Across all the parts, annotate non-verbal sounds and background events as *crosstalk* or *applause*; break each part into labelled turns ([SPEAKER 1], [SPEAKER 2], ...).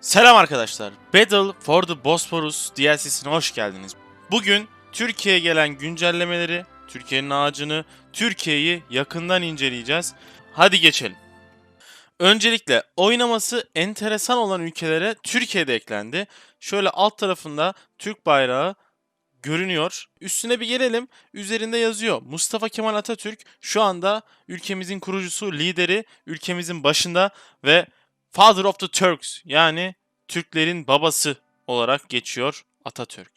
[SPEAKER 1] Selam arkadaşlar. Battle for the Bosphorus DLC'sine hoş geldiniz. Bugün Türkiye'ye gelen güncellemeleri, Türkiye'nin ağacını, Türkiye'yi yakından inceleyeceğiz. Hadi geçelim. Öncelikle oynaması enteresan olan ülkelere Türkiye'de eklendi. Şöyle alt tarafında Türk bayrağı görünüyor. Üstüne bir gelelim. Üzerinde yazıyor. Mustafa Kemal Atatürk şu anda ülkemizin kurucusu, lideri, ülkemizin başında ve Father of the Turks yani Türklerin babası olarak geçiyor Atatürk.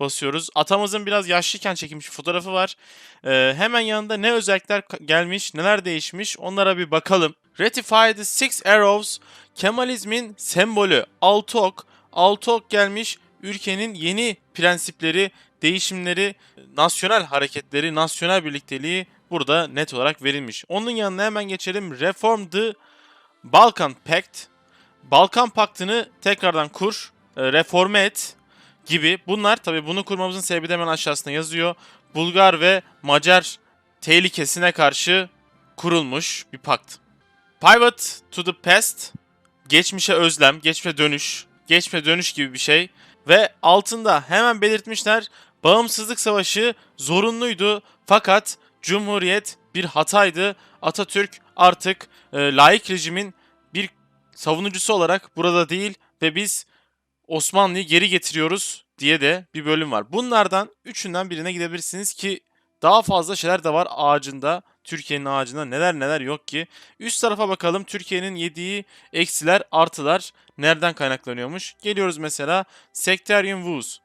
[SPEAKER 1] Basıyoruz. Atamızın biraz yaşlıyken çekilmiş fotoğrafı var. Ee, hemen yanında ne özellikler gelmiş, neler değişmiş onlara bir bakalım. Ratify the Six Arrows, Kemalizmin sembolü. Altı ok. Altı ok gelmiş. Ülkenin yeni prensipleri, değişimleri, nasyonel hareketleri, nasyonel birlikteliği burada net olarak verilmiş. Onun yanına hemen geçelim. Reform the Balkan Pact, Balkan Paktı'nı tekrardan kur, e, reforme et gibi. Bunlar tabii bunu kurmamızın sebebi de hemen aşağısında yazıyor. Bulgar ve Macar tehlikesine karşı kurulmuş bir pakt. Pivot to the past, geçmişe özlem, geçmişe dönüş, geçmişe dönüş gibi bir şey. Ve altında hemen belirtmişler bağımsızlık savaşı zorunluydu fakat Cumhuriyet bir hataydı. Atatürk artık e, laik rejimin bir savunucusu olarak burada değil ve biz Osmanlı'yı geri getiriyoruz diye de bir bölüm var. Bunlardan üçünden birine gidebilirsiniz ki daha fazla şeyler de var ağacında. Türkiye'nin ağacında neler neler yok ki. Üst tarafa bakalım Türkiye'nin yediği eksiler artılar nereden kaynaklanıyormuş. Geliyoruz mesela Sectarian Woes.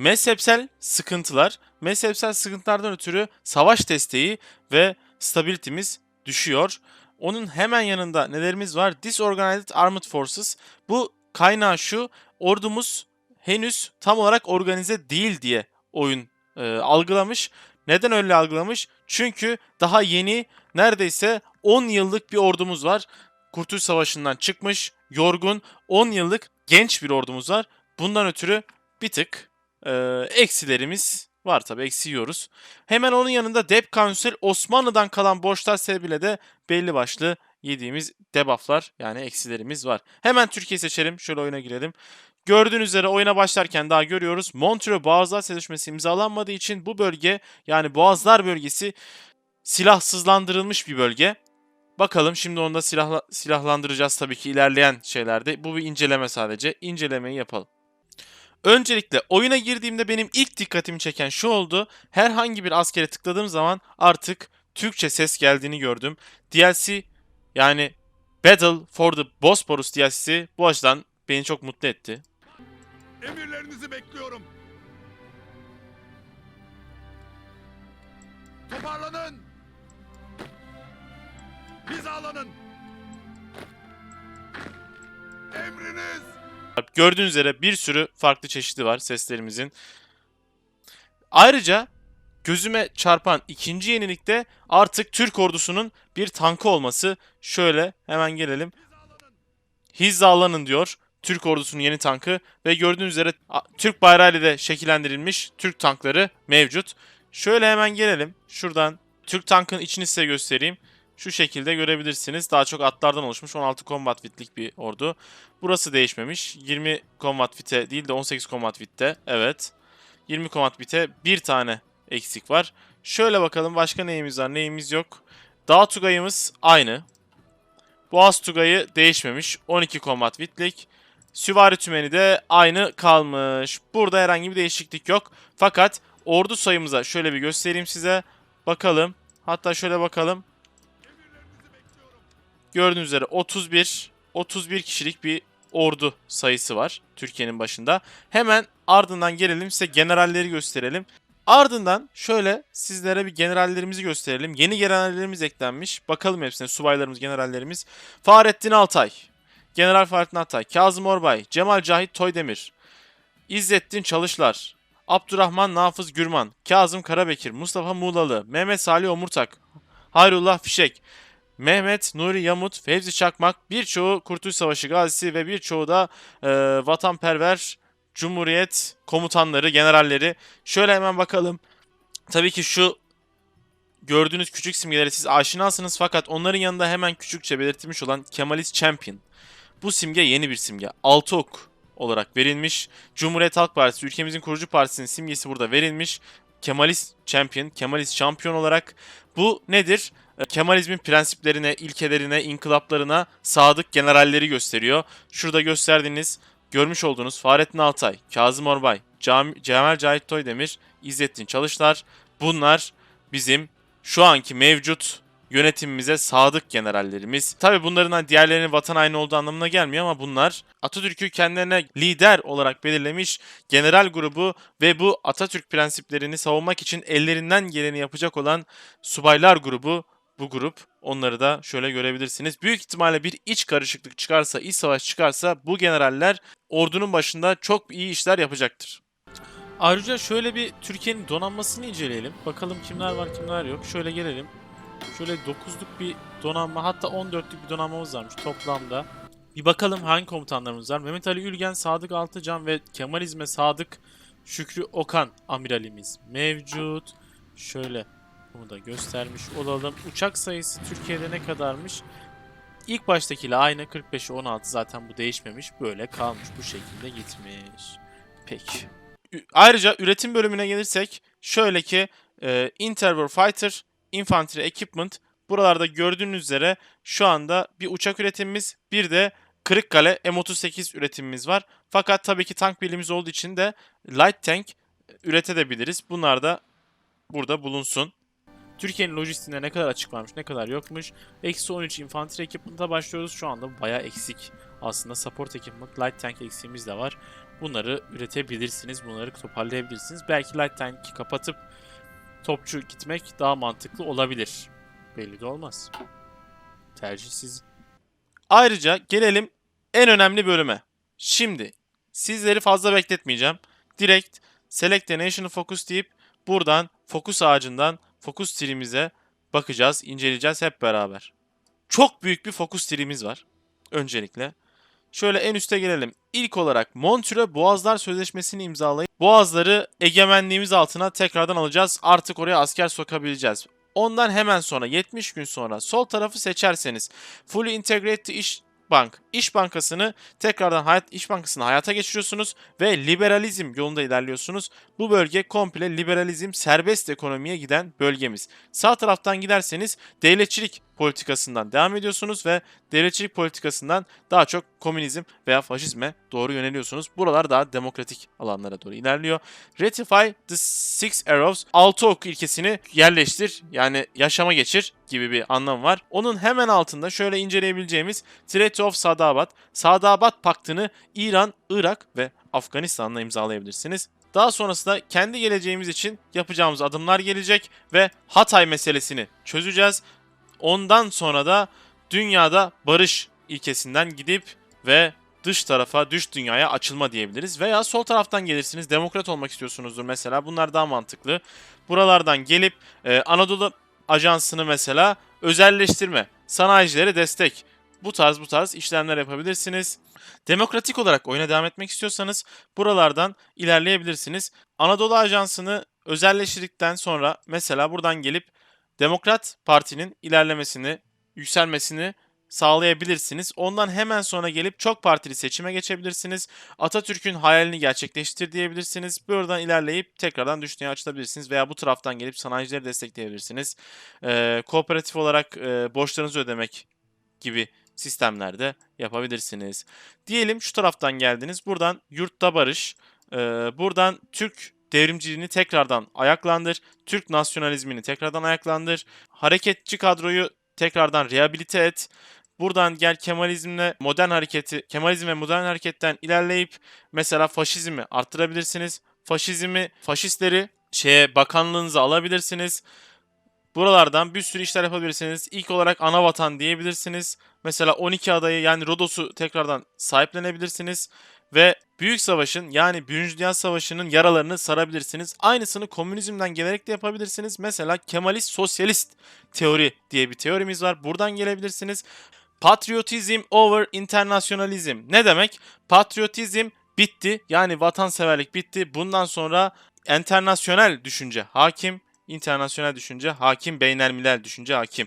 [SPEAKER 1] Mezhepsel sıkıntılar. Mezhepsel sıkıntılardan ötürü savaş desteği ve stabilitimiz düşüyor. Onun hemen yanında nelerimiz var? Disorganized Armed Forces. Bu kaynağı şu. Ordumuz henüz tam olarak organize değil diye oyun e, algılamış. Neden öyle algılamış? Çünkü daha yeni neredeyse 10 yıllık bir ordumuz var. Kurtuluş Savaşı'ndan çıkmış, yorgun, 10 yıllık genç bir ordumuz var. Bundan ötürü bir tık e, eksilerimiz var tabi eksiyoruz. Hemen onun yanında Dep Council Osmanlı'dan kalan borçlar sebebiyle de belli başlı yediğimiz debufflar yani eksilerimiz var. Hemen Türkiye seçelim. Şöyle oyuna girelim. Gördüğünüz üzere oyuna başlarken daha görüyoruz. Montreux Boğazlar Sözleşmesi imzalanmadığı için bu bölge yani Boğazlar bölgesi silahsızlandırılmış bir bölge. Bakalım şimdi onu da silahla, silahlandıracağız tabii ki ilerleyen şeylerde. Bu bir inceleme sadece. İncelemeyi yapalım. Öncelikle oyuna girdiğimde benim ilk dikkatimi çeken şu oldu. Herhangi bir askere tıkladığım zaman artık Türkçe ses geldiğini gördüm. DLC yani Battle for the Bosporus DLC'si bu açıdan beni çok mutlu etti.
[SPEAKER 2] Emirlerinizi bekliyorum. Toparlanın. Hizalanın. Emriniz.
[SPEAKER 1] Gördüğünüz üzere bir sürü farklı çeşidi var seslerimizin. Ayrıca gözüme çarpan ikinci yenilikte artık Türk ordusunun bir tankı olması. Şöyle hemen gelelim. Hizalanın diyor. Türk ordusunun yeni tankı ve gördüğünüz üzere Türk bayrağıyla da şekillendirilmiş Türk tankları mevcut. Şöyle hemen gelelim. Şuradan Türk tankın içini size göstereyim. Şu şekilde görebilirsiniz. Daha çok atlardan oluşmuş 16 combat fitlik bir ordu. Burası değişmemiş. 20 combat fite değil de 18 combat fitte. Evet. 20 combat fite bir tane eksik var. Şöyle bakalım başka neyimiz var neyimiz yok. Dağ tugayımız aynı. Boğaz tugayı değişmemiş. 12 combat fitlik. Süvari tümeni de aynı kalmış. Burada herhangi bir değişiklik yok. Fakat ordu sayımıza şöyle bir göstereyim size. Bakalım. Hatta şöyle bakalım. Gördüğünüz üzere 31 31 kişilik bir ordu sayısı var Türkiye'nin başında. Hemen ardından gelelim size generalleri gösterelim. Ardından şöyle sizlere bir generallerimizi gösterelim. Yeni generallerimiz eklenmiş. Bakalım hepsine subaylarımız, generallerimiz. Fahrettin Altay, General Fahrettin Altay, Kazım Orbay, Cemal Cahit Toydemir, İzzettin Çalışlar, Abdurrahman Nafız Gürman, Kazım Karabekir, Mustafa Muğlalı, Mehmet Salih Omurtak, Hayrullah Fişek, Mehmet Nuri Yamut, Fevzi Çakmak, birçoğu Kurtuluş Savaşı gazisi ve birçoğu da e, vatanperver Cumhuriyet komutanları, generalleri. Şöyle hemen bakalım. Tabii ki şu gördüğünüz küçük simgelere siz aşinasınız fakat onların yanında hemen küçükçe belirtilmiş olan Kemalist Champion. Bu simge yeni bir simge. Altı ok olarak verilmiş. Cumhuriyet Halk Partisi ülkemizin kurucu partisinin simgesi burada verilmiş. Kemalist champion, Kemalist şampiyon olarak bu nedir? Kemalizmin prensiplerine, ilkelerine, inkılaplarına sadık generalleri gösteriyor. Şurada gösterdiğiniz, görmüş olduğunuz Fahrettin Altay, Kazım Orbay, Cam- Cemal Cahit Toydemir, İzzettin Çalışlar bunlar bizim şu anki mevcut yönetimimize sadık generallerimiz. Tabi bunların hani diğerlerinin vatan haini olduğu anlamına gelmiyor ama bunlar Atatürk'ü kendilerine lider olarak belirlemiş general grubu ve bu Atatürk prensiplerini savunmak için ellerinden geleni yapacak olan subaylar grubu bu grup. Onları da şöyle görebilirsiniz. Büyük ihtimalle bir iç karışıklık çıkarsa, iç savaş çıkarsa bu generaller ordunun başında çok iyi işler yapacaktır. Ayrıca şöyle bir Türkiye'nin donanmasını inceleyelim. Bakalım kimler var kimler yok. Şöyle gelelim. Şöyle 9'luk bir donanma hatta 14'lük bir donanmamız varmış toplamda. Bir bakalım hangi komutanlarımız var. Mehmet Ali Ülgen, Sadık Altıcan ve Kemalizme Sadık Şükrü Okan amiralimiz mevcut. Şöyle bunu da göstermiş olalım. Uçak sayısı Türkiye'de ne kadarmış? İlk baştakiyle aynı 45'e 16 zaten bu değişmemiş. Böyle kalmış bu şekilde gitmiş. Peki. Ayrıca üretim bölümüne gelirsek şöyle ki e, Interwar Fighter, Infantry Equipment buralarda gördüğünüz üzere şu anda bir uçak üretimimiz bir de Kırıkkale M38 üretimimiz var. Fakat tabii ki tank birliğimiz olduğu için de Light Tank üretebiliriz. Bunlar da burada bulunsun. Türkiye'nin lojistiğinde ne kadar açık varmış, ne kadar yokmuş. Eksi 13 infantry equipment'a başlıyoruz. Şu anda bayağı eksik. Aslında support equipment, light tank eksiğimiz de var. Bunları üretebilirsiniz, bunları toparlayabilirsiniz. Belki light tank'i kapatıp topçu gitmek daha mantıklı olabilir. Belli de olmaz. Tercih sizin. Ayrıca gelelim en önemli bölüme. Şimdi sizleri fazla bekletmeyeceğim. Direkt Select a National Focus deyip buradan fokus ağacından fokus trimize bakacağız, inceleyeceğiz hep beraber. Çok büyük bir fokus trimiz var. Öncelikle. Şöyle en üste gelelim. İlk olarak Montreux Boğazlar Sözleşmesi'ni imzalayıp Boğazları egemenliğimiz altına tekrardan alacağız. Artık oraya asker sokabileceğiz. Ondan hemen sonra 70 gün sonra sol tarafı seçerseniz Fully Integrated İş Bank, İş Bankası'nı tekrardan hayat, İş Bankası'nı hayata geçiriyorsunuz ve liberalizm yolunda ilerliyorsunuz. Bu bölge komple liberalizm, serbest ekonomiye giden bölgemiz. Sağ taraftan giderseniz devletçilik politikasından devam ediyorsunuz ve devletçilik politikasından daha çok komünizm veya faşizme doğru yöneliyorsunuz. Buralar daha demokratik alanlara doğru ilerliyor. Ratify the Six Arrows, altı ok ilkesini yerleştir yani yaşama geçir gibi bir anlam var. Onun hemen altında şöyle inceleyebileceğimiz Treaty of Sadabat, Sadabat Paktı'nı İran, Irak ve Afganistan'la imzalayabilirsiniz. Daha sonrasında kendi geleceğimiz için yapacağımız adımlar gelecek ve Hatay meselesini çözeceğiz. Ondan sonra da dünyada barış ilkesinden gidip ve dış tarafa, dış dünyaya açılma diyebiliriz. Veya sol taraftan gelirsiniz, demokrat olmak istiyorsunuzdur mesela. Bunlar daha mantıklı. Buralardan gelip e, Anadolu Ajansı'nı mesela özelleştirme, sanayicilere destek. Bu tarz bu tarz işlemler yapabilirsiniz. Demokratik olarak oyuna devam etmek istiyorsanız buralardan ilerleyebilirsiniz. Anadolu Ajansı'nı özelleştirdikten sonra mesela buradan gelip Demokrat Parti'nin ilerlemesini, yükselmesini sağlayabilirsiniz. Ondan hemen sonra gelip çok partili seçime geçebilirsiniz. Atatürk'ün hayalini gerçekleştir diyebilirsiniz. Buradan ilerleyip tekrardan düşünceye açılabilirsiniz veya bu taraftan gelip sanayicileri destekleyebilirsiniz. Ee, kooperatif olarak e, borçlarınızı ödemek gibi sistemlerde yapabilirsiniz. Diyelim şu taraftan geldiniz. Buradan yurtta barış, e, buradan Türk devrimciliğini tekrardan ayaklandır. Türk nasyonalizmini tekrardan ayaklandır. Hareketçi kadroyu tekrardan rehabilite et. Buradan gel Kemalizmle modern hareketi, Kemalizm ve modern hareketten ilerleyip mesela faşizmi arttırabilirsiniz. Faşizmi, faşistleri şeye bakanlığınıza alabilirsiniz. Buralardan bir sürü işler yapabilirsiniz. İlk olarak ana vatan diyebilirsiniz. Mesela 12 adayı yani Rodos'u tekrardan sahiplenebilirsiniz. Ve Büyük Savaş'ın yani Birinci Dünya Savaşı'nın yaralarını sarabilirsiniz. Aynısını komünizmden gelerek de yapabilirsiniz. Mesela Kemalist Sosyalist teori diye bir teorimiz var. Buradan gelebilirsiniz. Patriotizm over internationalism. Ne demek? Patriotizm bitti. Yani vatanseverlik bitti. Bundan sonra internasyonel düşünce hakim. internasyonel düşünce hakim. Beynelmilel düşünce hakim.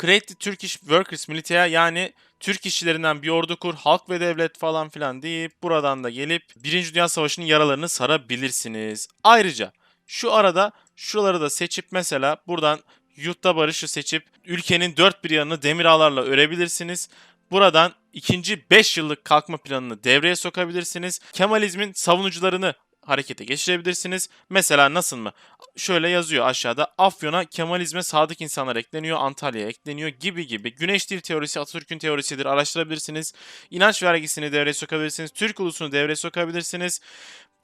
[SPEAKER 1] Create the Turkish Workers Military yani Türk işçilerinden bir ordu kur, halk ve devlet falan filan deyip buradan da gelip Birinci Dünya Savaşı'nın yaralarını sarabilirsiniz. Ayrıca şu arada şuraları da seçip mesela buradan yurtta barışı seçip ülkenin dört bir yanını demir ağlarla örebilirsiniz. Buradan ikinci 5 yıllık kalkma planını devreye sokabilirsiniz. Kemalizmin savunucularını harekete geçirebilirsiniz. Mesela nasıl mı? Şöyle yazıyor aşağıda. Afyon'a Kemalizme sadık insanlar ekleniyor, Antalya'ya ekleniyor gibi gibi. Güneş dil teorisi Atatürk'ün teorisidir. Araştırabilirsiniz. İnanç vergisini devreye sokabilirsiniz. Türk ulusunu devreye sokabilirsiniz.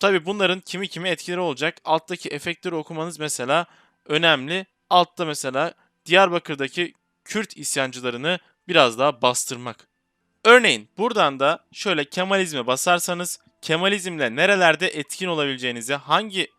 [SPEAKER 1] Tabi bunların kimi kimi etkileri olacak. Alttaki efektleri okumanız mesela önemli. Altta mesela Diyarbakır'daki Kürt isyancılarını biraz daha bastırmak. Örneğin buradan da şöyle Kemalizme basarsanız Kemalizmle nerelerde etkin olabileceğinizi, hangi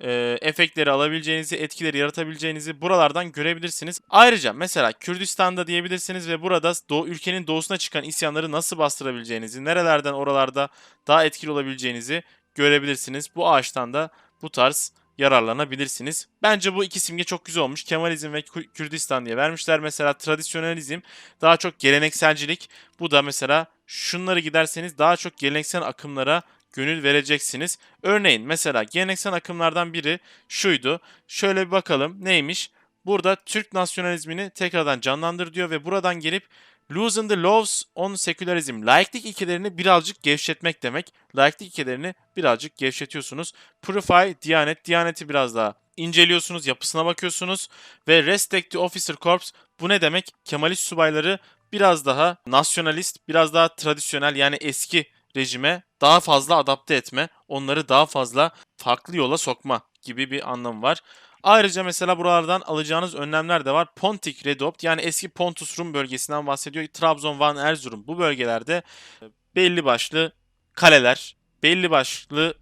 [SPEAKER 1] e, efektleri alabileceğinizi, etkileri yaratabileceğinizi buralardan görebilirsiniz. Ayrıca mesela Kürdistan'da diyebilirsiniz ve burada doğu, ülkenin doğusuna çıkan isyanları nasıl bastırabileceğinizi, nerelerden oralarda daha etkili olabileceğinizi görebilirsiniz. Bu ağaçtan da bu tarz yararlanabilirsiniz. Bence bu iki simge çok güzel olmuş. Kemalizm ve Kü- Kürdistan diye vermişler. Mesela tradisyonalizm daha çok gelenekselcilik. Bu da mesela şunları giderseniz daha çok geleneksel akımlara gönül vereceksiniz. Örneğin mesela geleneksel akımlardan biri şuydu. Şöyle bir bakalım neymiş? Burada Türk nasyonalizmini tekrardan canlandır diyor ve buradan gelip Loosen the laws on secularism. Laiklik ilkelerini birazcık gevşetmek demek. Laiklik ilkelerini birazcık gevşetiyorsunuz. Purify, Diyanet. Diyaneti biraz daha inceliyorsunuz, yapısına bakıyorsunuz. Ve Respect the Officer Corps. Bu ne demek? Kemalist subayları biraz daha nasyonalist, biraz daha tradisyonel yani eski rejime daha fazla adapte etme, onları daha fazla farklı yola sokma gibi bir anlamı var. Ayrıca mesela buralardan alacağınız önlemler de var. Pontik Redopt yani eski Pontus Rum bölgesinden bahsediyor. Trabzon, Van, Erzurum bu bölgelerde e, belli başlı kaleler, belli başlı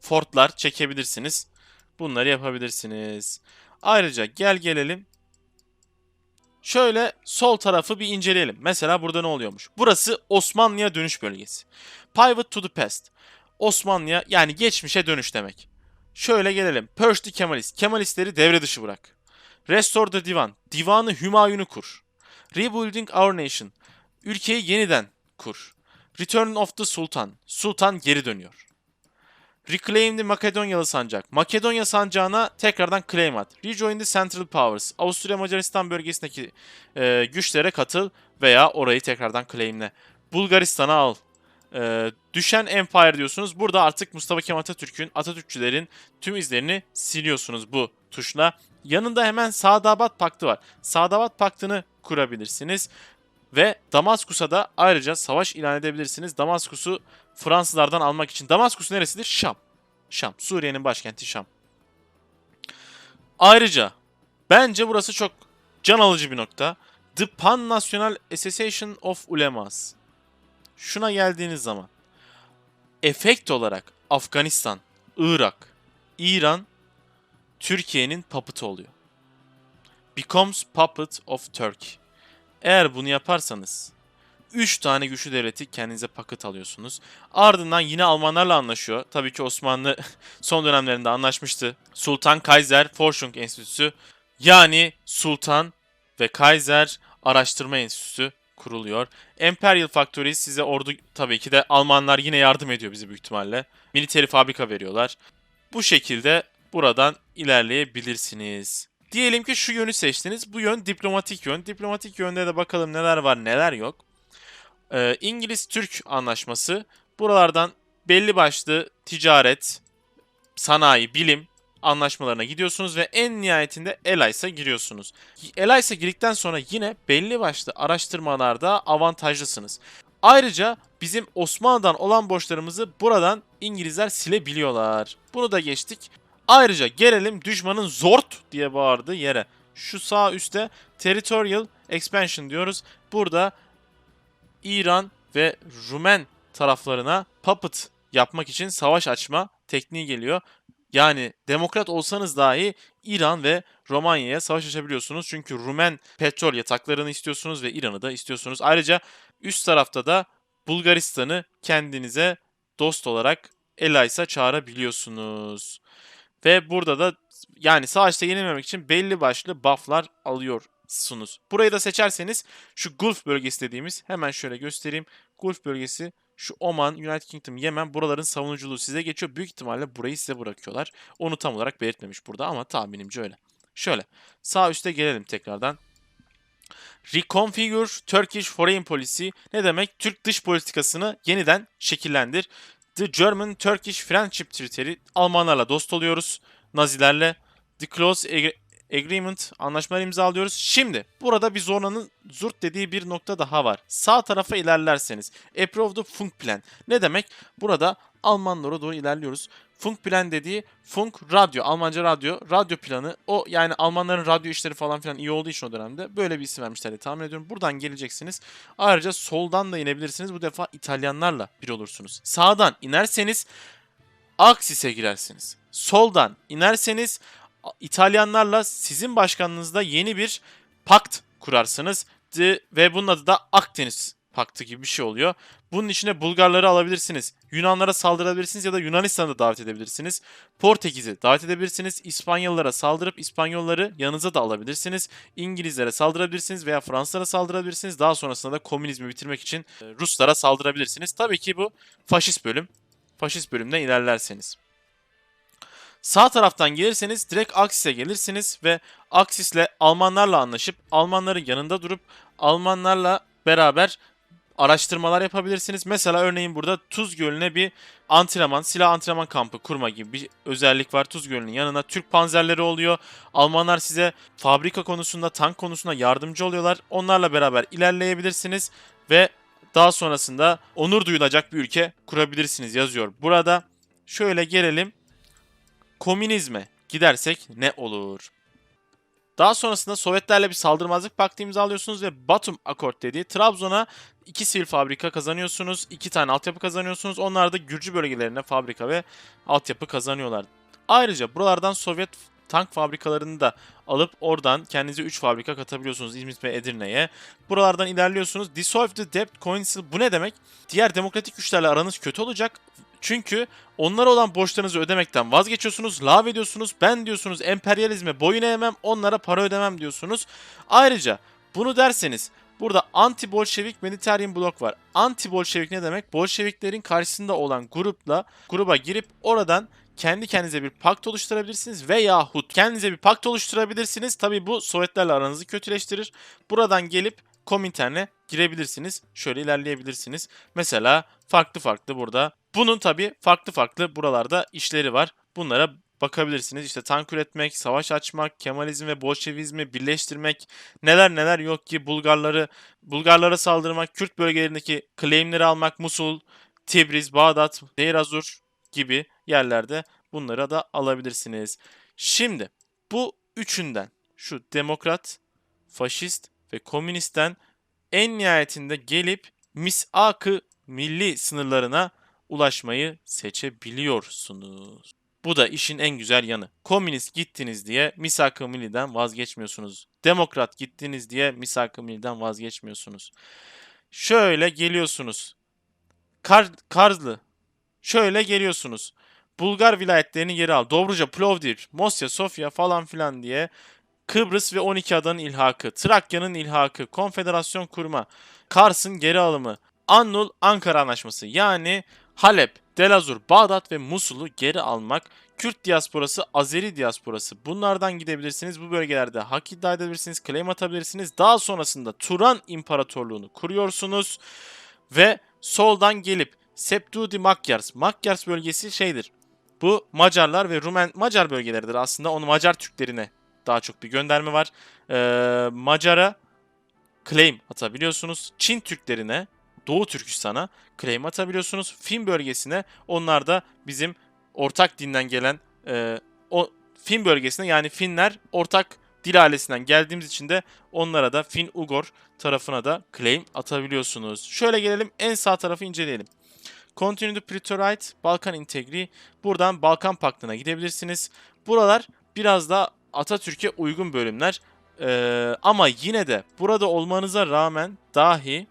[SPEAKER 1] fortlar çekebilirsiniz. Bunları yapabilirsiniz. Ayrıca gel gelelim. Şöyle sol tarafı bir inceleyelim. Mesela burada ne oluyormuş? Burası Osmanlı'ya dönüş bölgesi. Pivot to the past. Osmanlı'ya yani geçmişe dönüş demek. Şöyle gelelim. Purge the Kemalist. Kemalistleri devre dışı bırak. Restore the Divan. Divanı Hümayun'u kur. Rebuilding Our Nation. Ülkeyi yeniden kur. Return of the Sultan. Sultan geri dönüyor. Reclaim the Makedonyalı sancak. Makedonya sancağına tekrardan claim at. Rejoin the Central Powers. Avusturya Macaristan bölgesindeki e, güçlere katıl veya orayı tekrardan claimle. Bulgaristan'a al. E, düşen Empire diyorsunuz. Burada artık Mustafa Kemal Atatürk'ün, Atatürkçülerin tüm izlerini siliyorsunuz bu tuşla. Yanında hemen Sadabat Paktı var. Sadabat Paktı'nı kurabilirsiniz. Ve Damaskus'a da ayrıca savaş ilan edebilirsiniz. Damaskus'u Fransızlardan almak için. Damaskus neresidir? Şam. Şam. Suriye'nin başkenti Şam. Ayrıca bence burası çok can alıcı bir nokta. The Pan National Association of Ulemas. Şuna geldiğiniz zaman efekt olarak Afganistan, Irak, İran Türkiye'nin puppet'ı oluyor. Becomes puppet of Turkey. Eğer bunu yaparsanız 3 tane güçlü devleti kendinize paket alıyorsunuz. Ardından yine Almanlarla anlaşıyor. Tabii ki Osmanlı *laughs* son dönemlerinde anlaşmıştı. Sultan Kaiser Forschung Enstitüsü yani Sultan ve Kaiser Araştırma Enstitüsü kuruluyor. Imperial Factories size ordu tabii ki de Almanlar yine yardım ediyor bize büyük ihtimalle. Military fabrika veriyorlar. Bu şekilde buradan ilerleyebilirsiniz. Diyelim ki şu yönü seçtiniz. Bu yön diplomatik yön. Diplomatik yönde de bakalım neler var neler yok. Ee, İngiliz-Türk anlaşması. Buralardan belli başlı ticaret, sanayi, bilim anlaşmalarına gidiyorsunuz ve en nihayetinde ELAIS'a giriyorsunuz. ELAIS'a girdikten sonra yine belli başlı araştırmalarda avantajlısınız. Ayrıca bizim Osmanlı'dan olan borçlarımızı buradan İngilizler silebiliyorlar. Bunu da geçtik. Ayrıca gelelim düşmanın zort diye bağırdığı yere. Şu sağ üstte Territorial Expansion diyoruz. Burada İran ve Rumen taraflarına puppet yapmak için savaş açma tekniği geliyor. Yani demokrat olsanız dahi İran ve Romanya'ya savaş açabiliyorsunuz. Çünkü Rumen petrol yataklarını istiyorsunuz ve İran'ı da istiyorsunuz. Ayrıca üst tarafta da Bulgaristan'ı kendinize dost olarak Elais'a çağırabiliyorsunuz. Ve burada da yani savaşta yenilmemek için belli başlı bufflar alıyor sunuz. Burayı da seçerseniz şu Gulf bölgesi dediğimiz hemen şöyle göstereyim. Gulf bölgesi şu Oman, United Kingdom, Yemen buraların savunuculuğu size geçiyor. Büyük ihtimalle burayı size bırakıyorlar. Onu tam olarak belirtmemiş burada ama tahminimce öyle. Şöyle sağ üste gelelim tekrardan. Reconfigure Turkish Foreign Policy ne demek? Türk dış politikasını yeniden şekillendir. The German-Turkish Friendship Treaty Almanlarla dost oluyoruz. Nazilerle. The Close Agreement anlaşmalar imzalıyoruz. Şimdi burada bir zorlanın zurt dediği bir nokta daha var. Sağ tarafa ilerlerseniz Approve the Funkplan. Ne demek? Burada Almanlara doğru ilerliyoruz. Funkplan dediği Funk radyo, Almanca radyo, radyo planı. O yani Almanların radyo işleri falan filan iyi olduğu için o dönemde böyle bir isim vermişler diye tahmin ediyorum. Buradan geleceksiniz. Ayrıca soldan da inebilirsiniz. Bu defa İtalyanlarla bir olursunuz. Sağdan inerseniz Aksis'e girersiniz. Soldan inerseniz İtalyanlarla sizin başkanlığınızda yeni bir pakt kurarsınız. Ve bunun adı da Akdeniz Paktı gibi bir şey oluyor. Bunun içine Bulgarları alabilirsiniz. Yunanlara saldırabilirsiniz ya da Yunanistan'ı da davet edebilirsiniz. Portekiz'i davet edebilirsiniz. İspanyollara saldırıp İspanyolları yanınıza da alabilirsiniz. İngilizlere saldırabilirsiniz veya Fransızlara saldırabilirsiniz. Daha sonrasında da komünizmi bitirmek için e, Ruslara saldırabilirsiniz. Tabii ki bu faşist bölüm. Faşist bölümden ilerlerseniz. Sağ taraftan gelirseniz direkt Aksis'e gelirsiniz ve Aksis'le Almanlarla anlaşıp Almanların yanında durup Almanlarla beraber araştırmalar yapabilirsiniz. Mesela örneğin burada Tuz Gölü'ne bir antrenman, silah antrenman kampı kurma gibi bir özellik var. Tuz Gölü'nün yanına Türk panzerleri oluyor. Almanlar size fabrika konusunda, tank konusunda yardımcı oluyorlar. Onlarla beraber ilerleyebilirsiniz ve daha sonrasında onur duyulacak bir ülke kurabilirsiniz yazıyor. Burada şöyle gelelim. Komünizme gidersek ne olur? Daha sonrasında Sovyetlerle bir saldırmazlık paktı imzalıyorsunuz ve Batum Akort dediği Trabzon'a iki sivil fabrika kazanıyorsunuz. iki tane altyapı kazanıyorsunuz. Onlar da Gürcü bölgelerine fabrika ve altyapı kazanıyorlar. Ayrıca buralardan Sovyet tank fabrikalarını da alıp oradan kendinize 3 fabrika katabiliyorsunuz İzmit ve Edirne'ye. Buralardan ilerliyorsunuz. Dissolve the Debt Council bu ne demek? Diğer demokratik güçlerle aranız kötü olacak. Çünkü onlara olan borçlarınızı ödemekten vazgeçiyorsunuz, lav ediyorsunuz, ben diyorsunuz emperyalizme boyun eğmem, onlara para ödemem diyorsunuz. Ayrıca bunu derseniz burada anti-Bolşevik Mediterranean Blok var. Anti-Bolşevik ne demek? Bolşeviklerin karşısında olan grupla gruba girip oradan kendi kendinize bir pakt oluşturabilirsiniz veyahut kendinize bir pakt oluşturabilirsiniz. Tabi bu Sovyetlerle aranızı kötüleştirir. Buradan gelip Komintern'e girebilirsiniz. Şöyle ilerleyebilirsiniz. Mesela farklı farklı burada. Bunun tabi farklı farklı buralarda işleri var. Bunlara bakabilirsiniz. İşte tank üretmek, savaş açmak, Kemalizm ve Bolşevizmi birleştirmek, neler neler yok ki Bulgarları Bulgarlara saldırmak, Kürt bölgelerindeki claimleri almak, Musul, Tibriz, Bağdat, Deir Azur gibi yerlerde bunları da alabilirsiniz. Şimdi bu üçünden şu demokrat, faşist ve komünistten en nihayetinde gelip misak-ı milli sınırlarına ulaşmayı seçebiliyorsunuz. Bu da işin en güzel yanı. Komünist gittiniz diye misak-ı milliden vazgeçmiyorsunuz. Demokrat gittiniz diye misak-ı milliden vazgeçmiyorsunuz. Şöyle geliyorsunuz. Kar, Karzlı. Şöyle geliyorsunuz. Bulgar vilayetlerini geri al. Dobruca, Plovdiv, Mosya, Sofya falan filan diye Kıbrıs ve 12 adanın ilhakı, Trakya'nın ilhakı, konfederasyon kurma, Kars'ın geri alımı, Annul Ankara Anlaşması yani Halep, Delazur, Bağdat ve Musul'u geri almak, Kürt diasporası, Azeri diasporası bunlardan gidebilirsiniz. Bu bölgelerde hak iddia edebilirsiniz, claim atabilirsiniz. Daha sonrasında Turan İmparatorluğunu kuruyorsunuz ve soldan gelip Septudi Magyars, Magyars bölgesi şeydir. Bu Macarlar ve Rumen Macar bölgeleridir aslında. Onu Macar Türklerine daha çok bir gönderme var. Ee, Macar'a claim atabiliyorsunuz. Çin Türklerine, Doğu Türkistan'a claim atabiliyorsunuz. Fin bölgesine onlar da bizim ortak dinden gelen e, o Fin bölgesine yani Finler ortak dil ailesinden geldiğimiz için de onlara da Fin-Ugor tarafına da claim atabiliyorsunuz. Şöyle gelelim en sağ tarafı inceleyelim. Continue Pretorite, Balkan Integri. Buradan Balkan Paktı'na gidebilirsiniz. Buralar biraz da Atatürk'e uygun bölümler. Ee, ama yine de burada olmanıza rağmen dahi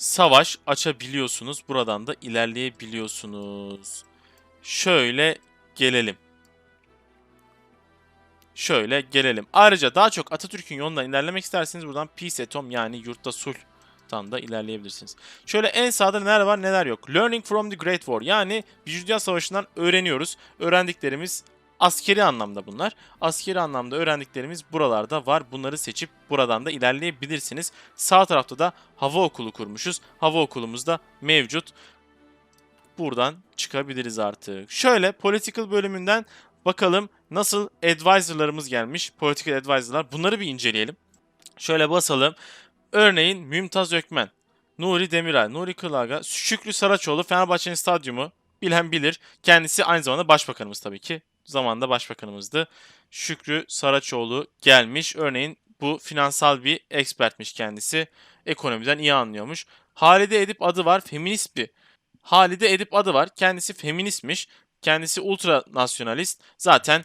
[SPEAKER 1] savaş açabiliyorsunuz. Buradan da ilerleyebiliyorsunuz. Şöyle gelelim. Şöyle gelelim. Ayrıca daha çok Atatürk'ün yolundan ilerlemek isterseniz buradan Peace at Home yani yurtta sulh'tan da ilerleyebilirsiniz. Şöyle en sağda neler var neler yok. Learning from the Great War yani Birinci Dünya Savaşı'ndan öğreniyoruz. Öğrendiklerimiz askeri anlamda bunlar. Askeri anlamda öğrendiklerimiz buralarda var. Bunları seçip buradan da ilerleyebilirsiniz. Sağ tarafta da hava okulu kurmuşuz. Hava okulumuz da mevcut. Buradan çıkabiliriz artık. Şöyle political bölümünden bakalım nasıl advisor'larımız gelmiş. Political advisor'lar. Bunları bir inceleyelim. Şöyle basalım. Örneğin Mümtaz Ökmen, Nuri Demiral, Nuri Kılaga, Şükrü Saraçoğlu Fenerbahçe'nin stadyumu bilen bilir. Kendisi aynı zamanda başbakanımız tabii ki. Zamanında başbakanımızdı. Şükrü Saraçoğlu gelmiş. Örneğin bu finansal bir expertmiş kendisi. Ekonomiden iyi anlıyormuş. Halide Edip adı var. Feminist bir. Halide Edip adı var. Kendisi feministmiş. Kendisi ultra nasyonalist. Zaten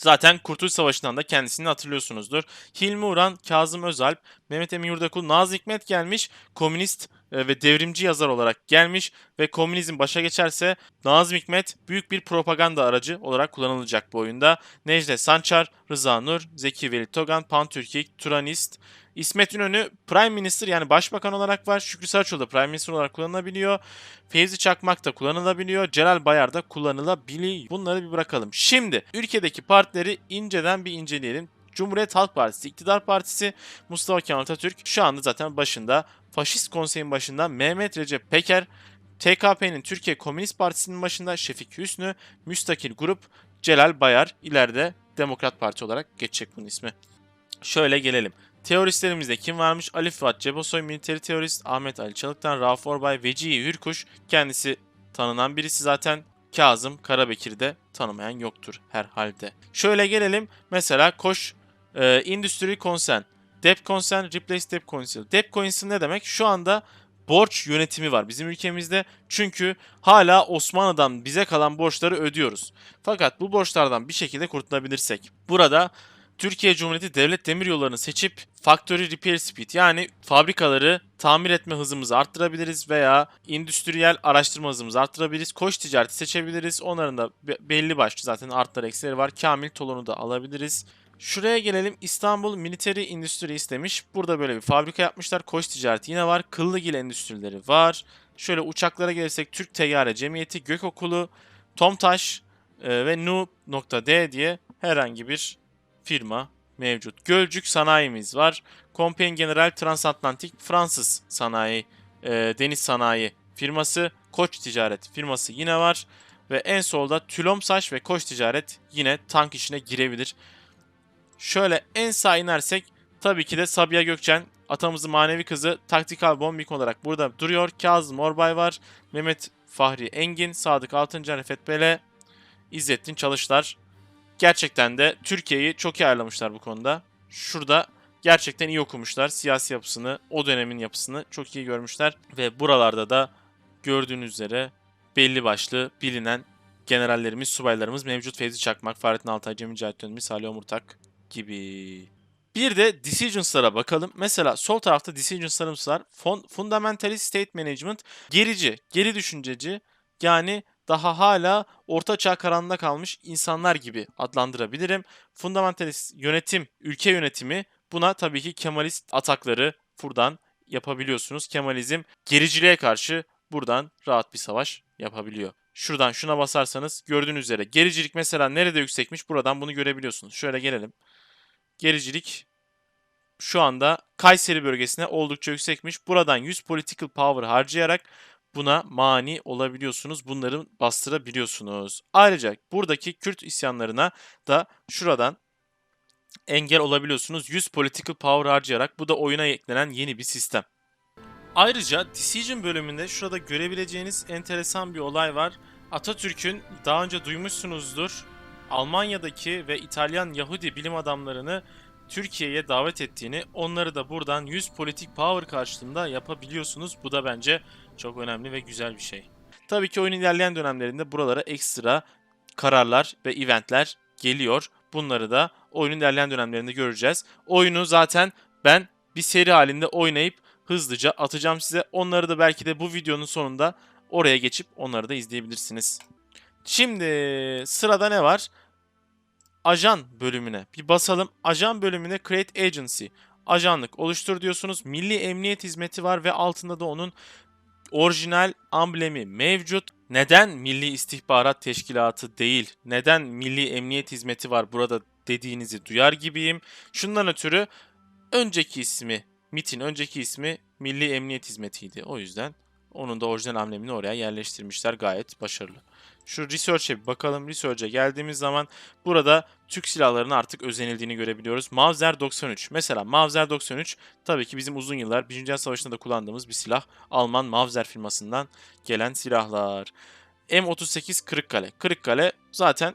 [SPEAKER 1] Zaten Kurtuluş Savaşı'ndan da kendisini hatırlıyorsunuzdur. Hilmi Uran, Kazım Özalp, Mehmet Emin Yurdakul, Nazım Hikmet gelmiş. Komünist e, ve devrimci yazar olarak gelmiş ve komünizm başa geçerse Nazım Hikmet büyük bir propaganda aracı olarak kullanılacak bu oyunda. Necdet Sançar, Rıza Nur, Zeki Veli Togan, Pantürkik, Turanist, İsmet İnönü Prime Minister yani başbakan olarak var. Şükrü Saraçoğlu da Prime Minister olarak kullanılabiliyor. Fevzi Çakmak da kullanılabiliyor. Celal Bayar da kullanılabiliyor. Bunları bir bırakalım. Şimdi ülkedeki partileri inceden bir inceleyelim. Cumhuriyet Halk Partisi, İktidar Partisi, Mustafa Kemal Atatürk şu anda zaten başında. Faşist konseyin başında Mehmet Recep Peker, TKP'nin Türkiye Komünist Partisi'nin başında Şefik Hüsnü, Müstakil Grup, Celal Bayar ileride Demokrat Parti olarak geçecek bunun ismi. Şöyle gelelim. Teoristlerimizde kim varmış? Ali Fuat Cebosoy, military teorist, Ahmet Ali Çalık'tan, Rauf Orbay, Vecihi Hürkuş. Kendisi tanınan birisi zaten. Kazım Karabekir'i de tanımayan yoktur herhalde. Şöyle gelelim. Mesela Koş e, Industry Concern. Debt Concern, Replace Debt Concern. Debt Concern ne demek? Şu anda borç yönetimi var bizim ülkemizde. Çünkü hala Osmanlı'dan bize kalan borçları ödüyoruz. Fakat bu borçlardan bir şekilde kurtulabilirsek. Burada Türkiye Cumhuriyeti Devlet Demiryolları'nı seçip Factory Repair Speed yani fabrikaları tamir etme hızımızı arttırabiliriz veya endüstriyel araştırma hızımızı arttırabiliriz. Koç ticareti seçebiliriz. Onların da be- belli başlı zaten artları eksileri var. Kamil Tolon'u da alabiliriz. Şuraya gelelim. İstanbul Military Industry istemiş. Burada böyle bir fabrika yapmışlar. Koç ticareti yine var. Kıllıgil endüstrileri var. Şöyle uçaklara gelirsek Türk Teyyare Cemiyeti, Gökokulu, Tomtaş e, ve Nu.D diye herhangi bir firma mevcut. Gölcük sanayimiz var. Compagnie General Transatlantik Fransız sanayi, e, deniz sanayi firması. Koç Ticaret firması yine var. Ve en solda Tülomsaç ve Koç Ticaret yine tank işine girebilir. Şöyle en sağ inersek tabii ki de Sabiha Gökçen atamızın manevi kızı taktikal bombik olarak burada duruyor. Kazım Orbay var. Mehmet Fahri Engin, Sadık Altıncı, Refet Bele, İzzettin Çalışlar gerçekten de Türkiye'yi çok iyi ayarlamışlar bu konuda. Şurada gerçekten iyi okumuşlar. Siyasi yapısını, o dönemin yapısını çok iyi görmüşler. Ve buralarda da gördüğünüz üzere belli başlı bilinen generallerimiz, subaylarımız mevcut. Fevzi Çakmak, Fahrettin Altay, Cemil Cahit Dönmüş, Salih Omurtak gibi. Bir de Decisions'lara bakalım. Mesela sol tarafta Decisions'larımız var. Fundamentalist State Management, gerici, geri düşünceci, yani daha hala orta çağ karanlığında kalmış insanlar gibi adlandırabilirim. Fundamentalist yönetim, ülke yönetimi buna tabii ki Kemalist atakları buradan yapabiliyorsunuz. Kemalizm gericiliğe karşı buradan rahat bir savaş yapabiliyor. Şuradan şuna basarsanız gördüğünüz üzere gericilik mesela nerede yüksekmiş buradan bunu görebiliyorsunuz. Şöyle gelelim. Gericilik şu anda Kayseri bölgesine oldukça yüksekmiş. Buradan 100 political power harcayarak buna mani olabiliyorsunuz. Bunları bastırabiliyorsunuz. Ayrıca buradaki Kürt isyanlarına da şuradan engel olabiliyorsunuz. 100 political power harcayarak bu da oyuna eklenen yeni bir sistem. Ayrıca Decision bölümünde şurada görebileceğiniz enteresan bir olay var. Atatürk'ün daha önce duymuşsunuzdur Almanya'daki ve İtalyan Yahudi bilim adamlarını Türkiye'ye davet ettiğini, onları da buradan 100 politik power karşılığında yapabiliyorsunuz. Bu da bence çok önemli ve güzel bir şey. Tabii ki oyunun ilerleyen dönemlerinde buralara ekstra kararlar ve eventler geliyor. Bunları da oyunun ilerleyen dönemlerinde göreceğiz. Oyunu zaten ben bir seri halinde oynayıp hızlıca atacağım size. Onları da belki de bu videonun sonunda oraya geçip onları da izleyebilirsiniz. Şimdi sırada ne var? Ajan bölümüne bir basalım. Ajan bölümüne Create Agency. Ajanlık oluştur diyorsunuz. Milli Emniyet Hizmeti var ve altında da onun orijinal amblemi mevcut. Neden Milli İstihbarat Teşkilatı değil, neden Milli Emniyet Hizmeti var burada dediğinizi duyar gibiyim. Şundan ötürü önceki ismi, MIT'in önceki ismi Milli Emniyet Hizmeti'ydi. O yüzden onun da orijinal amblemini oraya yerleştirmişler. Gayet başarılı. Şu Research'e bakalım. Research'e geldiğimiz zaman burada Türk silahlarına artık özenildiğini görebiliyoruz. Mauser 93. Mesela Mauser 93 tabii ki bizim uzun yıllar 1. Dünya Savaşı'nda da kullandığımız bir silah. Alman Mauser firmasından gelen silahlar. M38 Kırıkkale. Kırıkkale zaten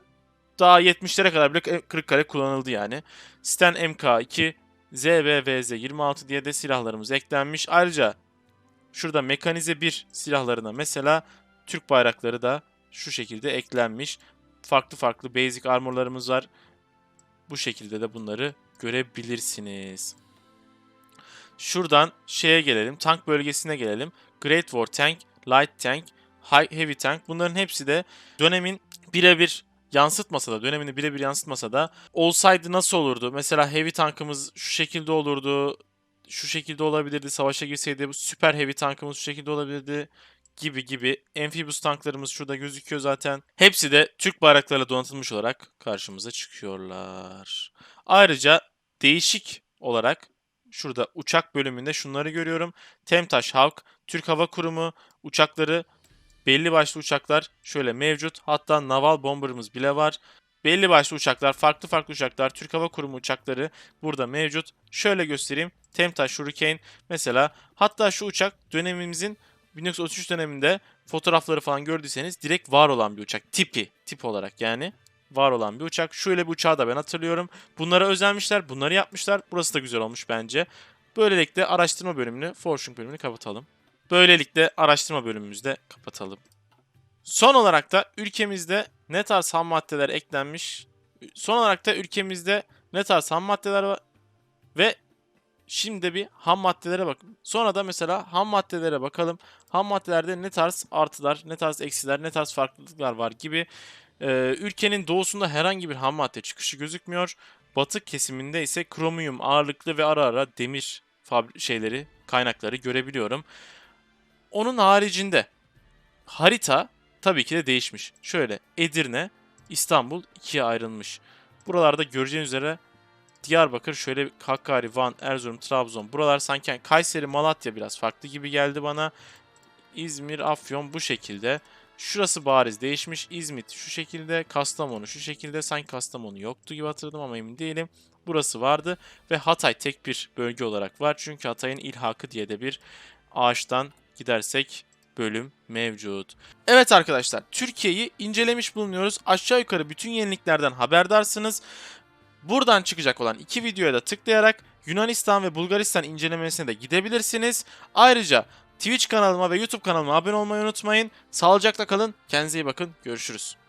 [SPEAKER 1] daha 70'lere kadar bile Kırıkkale kullanıldı yani. Sten MK2, ZBVZ 26 diye de silahlarımız eklenmiş. Ayrıca şurada mekanize 1 silahlarına mesela Türk bayrakları da şu şekilde eklenmiş. Farklı farklı basic armorlarımız var. Bu şekilde de bunları görebilirsiniz. Şuradan şeye gelelim. Tank bölgesine gelelim. Great War Tank, Light Tank, High Heavy Tank. Bunların hepsi de dönemin birebir yansıtmasa da, dönemini birebir yansıtmasa da olsaydı nasıl olurdu? Mesela Heavy tankımız şu şekilde olurdu. Şu şekilde olabilirdi. Savaşa girseydi bu süper heavy tankımız şu şekilde olabilirdi gibi gibi. Amphibious tanklarımız şurada gözüküyor zaten. Hepsi de Türk bayraklarıyla donatılmış olarak karşımıza çıkıyorlar. Ayrıca değişik olarak şurada uçak bölümünde şunları görüyorum. Temtaş Hawk, Türk Hava Kurumu uçakları belli başlı uçaklar şöyle mevcut. Hatta naval bomberımız bile var. Belli başlı uçaklar, farklı farklı uçaklar, Türk Hava Kurumu uçakları burada mevcut. Şöyle göstereyim. Temtaş Hurricane mesela hatta şu uçak dönemimizin 1933 döneminde fotoğrafları falan gördüyseniz direkt var olan bir uçak. Tipi, tip olarak yani var olan bir uçak. Şöyle bir uçağı da ben hatırlıyorum. Bunlara özenmişler, bunları yapmışlar. Burası da güzel olmuş bence. Böylelikle araştırma bölümünü, Forschung bölümünü kapatalım. Böylelikle araştırma bölümümüzde kapatalım. Son olarak da ülkemizde ne tarz ham maddeler eklenmiş? Son olarak da ülkemizde ne tarz ham maddeler var? Ve şimdi bir ham maddelere bakın. Sonra da mesela ham maddelere bakalım. Ham maddelerde ne tarz artılar, ne tarz eksiler, ne tarz farklılıklar var gibi. Ee, ülkenin doğusunda herhangi bir ham madde çıkışı gözükmüyor. Batı kesiminde ise kromiyum ağırlıklı ve ara ara demir şeyleri, kaynakları görebiliyorum. Onun haricinde harita tabii ki de değişmiş. Şöyle Edirne, İstanbul ikiye ayrılmış. Buralarda göreceğiniz üzere Diyarbakır, şöyle Hakkari, Van, Erzurum, Trabzon. Buralar sanki Kayseri, Malatya biraz farklı gibi geldi bana. İzmir, Afyon bu şekilde. Şurası bariz değişmiş. İzmit şu şekilde, Kastamonu şu şekilde. Sanki Kastamonu yoktu gibi hatırladım ama emin değilim. Burası vardı ve Hatay tek bir bölge olarak var. Çünkü Hatay'ın ilhakı diye de bir ağaçtan gidersek bölüm mevcut. Evet arkadaşlar Türkiye'yi incelemiş bulunuyoruz. Aşağı yukarı bütün yeniliklerden haberdarsınız. Buradan çıkacak olan iki videoya da tıklayarak Yunanistan ve Bulgaristan incelemesine de gidebilirsiniz. Ayrıca Twitch kanalıma ve YouTube kanalıma abone olmayı unutmayın. Sağlıcakla kalın. Kendinize iyi bakın. Görüşürüz.